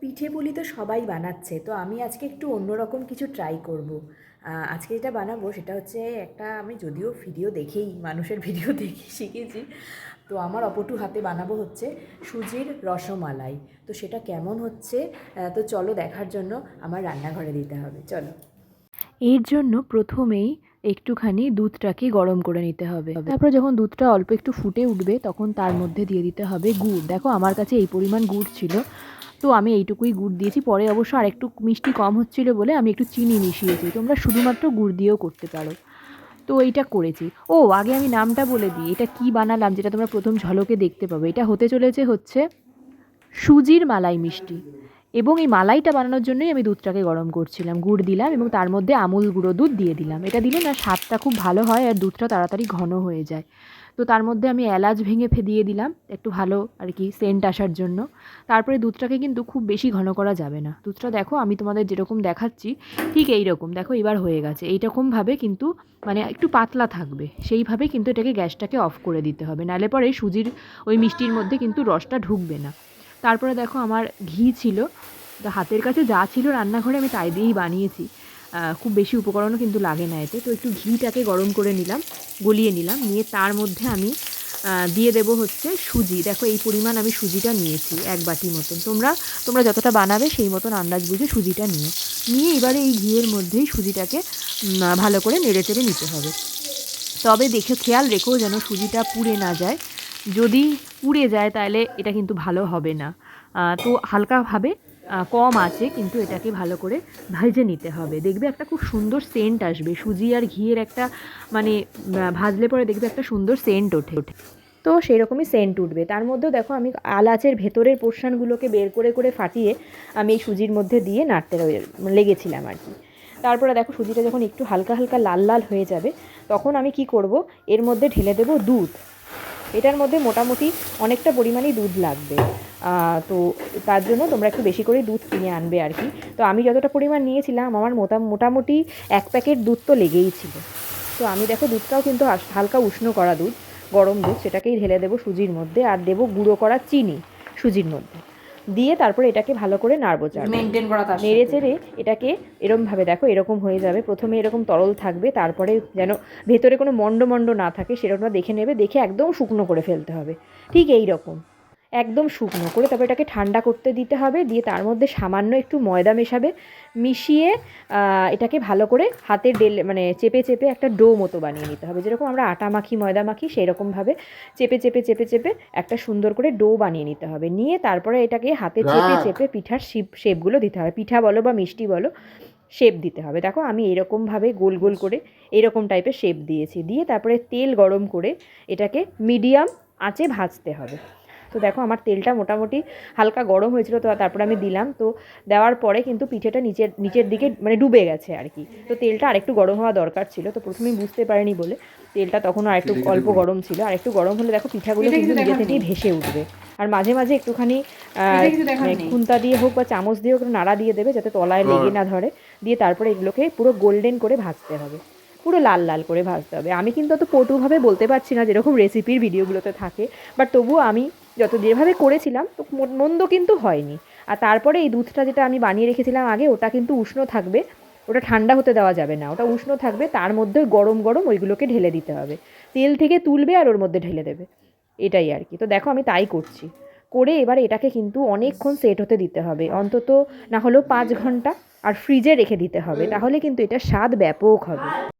পিঠে পুলি তো সবাই বানাচ্ছে, তো আমি আজকে একটু অন্যরকম কিছু ট্রাই করব। আজকে যেটা বানাবো সেটা হচ্ছে একটা আমি যদিও ভিডিও দেখেই, মানুষের ভিডিও দেখে শিখেছি। তো আমার অপটু হাতে বানাবো হচ্ছে সুজির রসমালাই। তো সেটা কেমন হচ্ছে তো চলো দেখার জন্য আমার রান্নাঘরে দিতে হবে, চলো। এর জন্য প্রথমেই একটুখানি দুধটাকে গরম করে নিতে হবে। তারপরে যখন দুধটা অল্প একটু ফুটে উঠবে, তখন তার মধ্যে দিয়ে দিতে হবে গুড়। দেখো, আমার কাছে এই পরিমাণ গুড় ছিল, তো আমি এইটুকুই গুড় দিয়েছি। পরে অবশ্য আর একটু মিষ্টি কম হচ্ছিল বলে আমি একটু চিনি মিশিয়েছি। তোমরা শুধুমাত্র গুড় দিয়েও করতে পারো। তো এইটা করেছি। ও, আগে আমি নামটা বলে দিই। এটা কি বানালাম, যেটা তোমরা প্রথম ঝলকে দেখতে পাবে। এটা হতে চলেছে হচ্ছে সুজির মালাই মিষ্টি। এবং এই মালাইটা বানানোর জন্যই আমি দুধটাকে গরম করছিলাম, গুড় দিলাম এবং তার মধ্যে আমুল গুঁড়ো দুধ দিয়ে দিলাম। এটা দিলে না স্বাদটা খুব ভালো হয় আর দুধটা তাড়াতাড়ি ঘন হয়ে যায়। তো তার মধ্যে আমি এলাচ ভেঙে ফে দিয়ে দিলাম একটু ভালো আর কি সেন্ট আসার জন্য। তারপরে দুধটাকে কিন্তু খুব বেশি ঘন করা যাবে না। দুধটা দেখো, আমি তোমাদের যেরকম দেখাচ্ছি, ঠিক এই রকম দেখো এবার হয়ে গেছে। এইরকমভাবে কিন্তু মানে একটু পাতলা থাকবে। সেইভাবে কিন্তু এটাকে গ্যাসটাকে অফ করে দিতে হবে। নাহলে পরে সুজির ওই মিষ্টির মধ্যে কিন্তু রসটা ঢুকবে না। তারপরে দেখো আমার ঘি ছিল। তো হাতের কাছে যা ছিল রান্নাঘরে আমি তাই দিয়েই বানিয়েছি। খুব বেশি উপকরণও কিন্তু লাগে না এতে। তো একটু ঘিটাকে গরম করে নিলাম, গলিয়ে নিলাম। নিয়ে তার মধ্যে আমি দিয়ে দেবো হচ্ছে সুজি। দেখো এই পরিমাণ আমি সুজিটা নিয়েছি এক বাটি মতন। তোমরা তোমরা যতটা বানাবে সেই মতন আন্দাজ বুঝে সুজিটা নিও। নিয়ে এবারে এই ঘিয়ের মধ্যেই সুজিটাকে ভালো করে নেড়ে চেড়ে নিতে হবে। তবে দেখে খেয়াল রেখো যেন সুজিটা পুড়ে না যায়। যদি পুড়ে যায় তাহলে এটা কিন্তু ভালো হবে না। তো হালকাভাবে কম আছে কিন্তু এটাকে ভালো করে ভেজে নিতে হবে। দেখবে একটা খুব সুন্দর সেন্ট আসবে। সুজি আর ঘিয়ের একটা মানে ভাজলে পরে দেখবে একটা সুন্দর সেন্ট ওঠে। ওঠে তো সেই রকমই সেন্ট উঠবে। তার মধ্যেও দেখো আমি আলাচের ভেতরের পোর্শনগুলোকে বের করে করে ফাটিয়ে আমি এই সুজির মধ্যে দিয়ে নাড়তে লেগেছিলাম আর কি। তারপরে দেখো সুজিটা যখন একটু হালকা হালকা লাল লাল হয়ে যাবে, তখন আমি কি করব? এর মধ্যে ঢেলে দেবো দুধ। এটার মধ্যে মোটামুটি অনেকটা পরিমাণেই দুধ লাগবে। তো তার জন্য তোমরা একটু বেশি করে দুধ কিনে আনবে আর কি। তো আমি যতটা পরিমাণ নিয়েছিলাম, আমার মোটা মোটামুটি এক প্যাকেট দুধ তো লেগেই ছিল। তো আমি দেখো দুধটাও কিন্তু হালকা উষ্ণ করা দুধ, গরম দুধ, সেটাকেই ঢেলে দেবো সুজির মধ্যে, আর দেবো গুঁড়ো করা চিনি সুজির মধ্যে। দিয়ে তারপরে এটাকে ভালো করে নাড়বো চাড়বো মেনটেন করা নেড়ে চেড়ে এটাকে এরমভাবে দেখো এরকম হয়ে যাবে। প্রথমে এরকম তরল থাকবে তারপরে যেন ভেতরে কোনো মন্ড মন্ড না থাকে সেরকমটা দেখে নেবে দেখে একদম শুকনো করে ফেলতে হবে। ঠিক এই রকম। একদম শুকনো করে তারপর এটাকে ঠান্ডা করতে দিতে হবে দিয়ে তার মধ্যে সামান্য একটু ময়দা মেশাবে মিশিয়ে এটাকে ভালো করে হাতে ডেলে মানে চেপে চেপে একটা ডো মতো বানিয়ে নিতে হবে। যেরকম আমরা আটা মাখি ময়দা মাখি সেই রকমভাবে চেপে চেপে চেপে চেপে একটা সুন্দর করে ডো বানিয়ে নিতে হবে। নিয়ে তারপরে এটাকে হাতে চেপে চেপে পিঠার শিপ শেপগুলো দিতে হবে। পিঠা বলো বা মিষ্টি বলো শেপ দিতে হবে। দেখো আমি এরকমভাবে গোল গোল করে এরকম টাইপের শেপ দিয়েছি। দিয়ে তারপরে তেল গরম করে এটাকে মিডিয়াম আঁচে ভাজতে হবে। তো দেখো আমার তেলটা মোটামুটি হালকা গরম হয়েছিল তো তারপরে আমি দিলাম। তো দেওয়ার পরে কিন্তু পিঠেটা নিচের নিচের দিকে মানে ডুবে গেছে আর কি। তো তেলটা আরেকটু গরম হওয়া দরকার ছিল তো প্রথমেই বুঝতে পারিনি বলে তেলটা তখন আরেকটু অল্প গরম ছিল। আর একটু গরম হলে দেখো পিঠাগুলো কিন্তু নিজে থেকেই ভেসে উঠবে। আর মাঝে মাঝে একটুখানি মানে। খুন্তা দিয়ে হোক বা চামচ দিয়ে হোক নাড়া দিয়ে দেবে যাতে তলায় লেগে না ধরে। দিয়ে তারপরে এগুলোকে পুরো গোল্ডেন করে ভাজতে হবে। পুরো লাল লাল করে ভাজতে হবে। আমি কিন্তু অত পটুভাবে বলতে পারছি না যেরকম রেসিপির ভিডিওগুলোতে থাকে। বাট তবুও আমি যত যেভাবে করেছিলাম, তো মন- মন্দ কিন্তু হয়নি। আর তারপরে এই দুধটা যেটা আমি বানিয়ে রেখেছিলাম আগে, ওটা কিন্তু উষ্ণ থাকবে, ওটা ঠান্ডা হতে দেওয়া যাবে না। ওটা উষ্ণ থাকবে, তার মধ্যে গরম গরম ওইগুলোকে ঢেলে দিতে হবে। তেল থেকে তুলবে আর ওর মধ্যে ঢেলে দেবে। এটাই আর কি। তো দেখো আমি তাই করছি। করে এবার এটাকে কিন্তু অনেকক্ষণ সেট হতে দিতে হবে। অন্তত না হলেও পাঁচ ঘণ্টা আর ফ্রিজে রেখে দিতে হবে। তাহলে কিন্তু এটা স্বাদ ব্যাপক হবে।